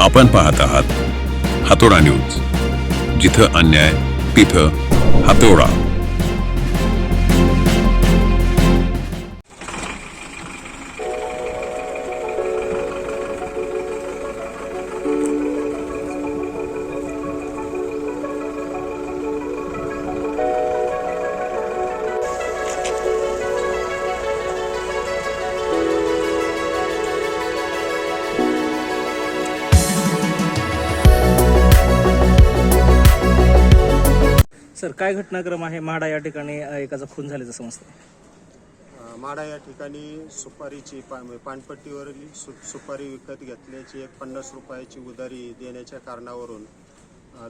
आपण पाहत आहात हातोडा न्यूज जिथं अन्याय तिथं हातोडा. सर काय घटनाक्रम आहे म्हाडा या ठिकाणी एकाचा खून झाल्याचं समजतं? अ, माढा या ठिकाणी सुपारीची पा म्हणजे पानपट्टीवरील सु सुपारी विकत घेतल्याची एक पन्नास रुपयाची उधारी देण्याच्या कारणावरून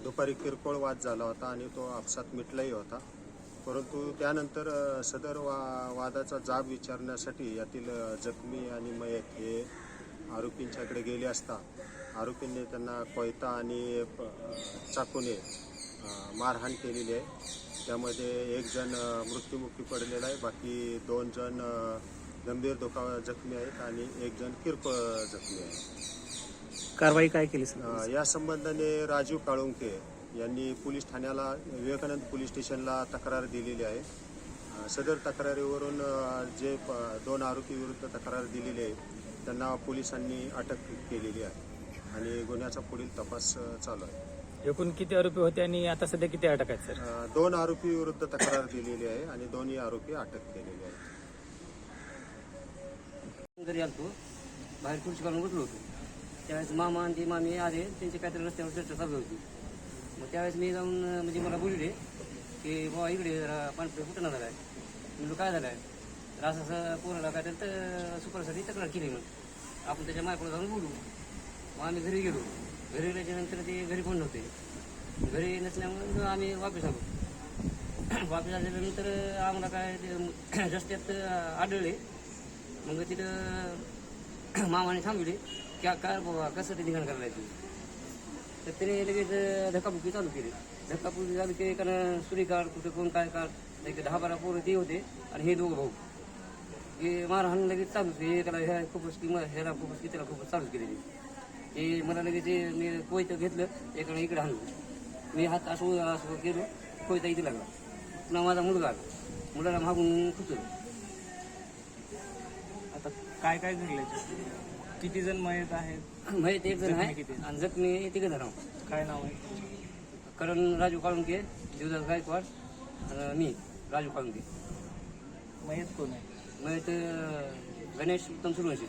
दुपारी किरकोळ वाद झाला होता आणि तो आपसात मिटलाही होता. परंतु त्यानंतर सदर वा वादाचा जाब विचारण्यासाठी यातील जखमी आणि मयत हे आरोपींच्याकडे गेले असता आरोपींनी त्यांना कोयता आणि चाकूने मारहाण केलेली आहे. त्यामध्ये एक जण मृत्युमुखी पडलेला आहे. बाकी दोन जण गंभीर धोका जखमी आहेत आणि एक जण किरकोळ जखमी आहे. कारवाई काय केली सर? या संबंधाने राजीव काळुंके यांनी पोलीस ठाण्याला विवेकानंद पोलीस स्टेशनला तक्रार दिलेली आहे. सदर तक्रारीवरून जे दोन आरोपी विरुद्ध तक्रार दिलेली आहे त्यांना पोलिसांनी अटक केलेली आहे. आणि गुन्ह्याचा पुढील तपास चालू आहे. एकूण किती आरोपी होते आणि आता सध्या किती अटक आहेत सर? अ, दोन आरोपी विरुद्ध तक्रार दिलेली आहे आणि दोन्ही आरोपी अटक केलेले आहेत. घरी आलतो बाहेर खुर्ची काढून बसलो होतो. त्यावेळेस मामा आणि ती मामी आले त्यांची काहीतरी रस्त्यावर चर्चा चालू होती. मग त्यावेळेस मी जाऊन अं, म्हणजे मला बोलले की बाबा इकडे जरा पाणपे कुठं झाला आहे? म्हणलं काय झालं आहे तर असं असं पोराला काय तर सुपरसाठी तक्रार केली म्हणून आपण त्याच्या मायकडे जाऊन बोलू. मग आम्ही घरी गेलो. घरी गेल्याच्यानंतर ते घरी कोण नव्हते. घरी नसल्यामुळे आम्ही वापस आलो. वापस आल्यानंतर आम्हाला काय ते रस्त्यात आढळले. मग तिथं मामाने थांबवले क्या काय बाबा कसं ते निघण करायला तर त्याने लगेच धक्काबुक्की चालू केली. धक्काबुक्की चालू केली कारण सुरी काढ कुठे कोण काय काढ एक दहा बारा पोरं ते होते आणि हे दोघं भाऊ. हे मारहाण लगेच चालूच केली. एकाला ह्या खूपच की ह्याला खूपच की त्याला खूपच चालूच केलेली हे मला लगेच ते मी कोयतं घेतलं एकाने इकडे हाणलं मी हात असं असं गेलो कोयता इथे लागला. पुन्हा माझा मुलगा आला. मुलाला मागून खुचलो आता काय काय घडलंय? किती जण मयत आहेत? माहीत एक जण आहे. किती? आणि जखमी तिघ जण. काय नाव आहे? करण राजू काळुंके देवदास गायकवाड आणि मी राजू काळुंके. मयत कोण आहे? माहीत गणेश उत्तम सुरवंशी.